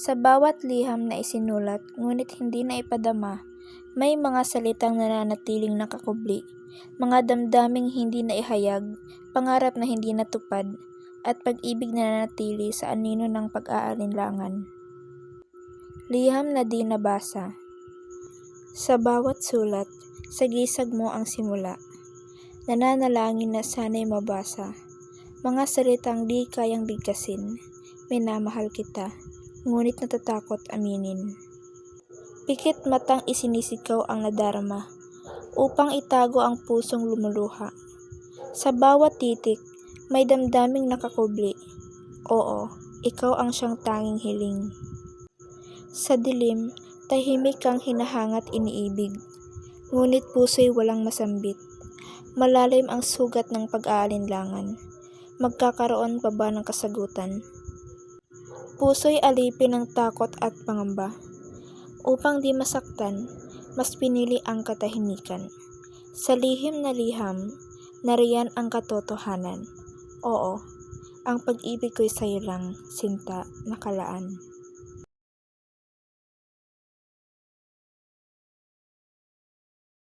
Sa bawat liham na isinulat ngunit hindi na ipadama, may mga salitang nananatiling nakakubli, mga damdaming hindi na ihayag, pangarap na hindi natupad, at pag-ibig na nanatili sa anino ng pag-aalinlangan. Liham na di nabasa Sa bawat sulat, sagisag mo ang simula. Nananalangin na sana'y mabasa. Mga salitang di kayang bigkasin. Minamahal kita, ngunit natatakot aminin. Pikit matang isinisikaw ang nadarama, upang itago ang pusong lumuluha. Sa bawat titik, may damdaming nakakubli. Oo, ikaw ang siyang tanging hiling. Sa dilim, tahimik kang hinahangat iniibig. Ngunit puso'y walang masambit. Malalim ang sugat ng pag-aalinlangan. Magkakaroon pa ba ng kasagutan? Puso'y alipin ng takot at pangamba. Upang di masaktan, mas pinili ang katahimikan. Sa lihim na liham, nariyan ang katotohanan. Oo, ang pag-ibig ko'y sa'yo lang, sinta, nakalaan.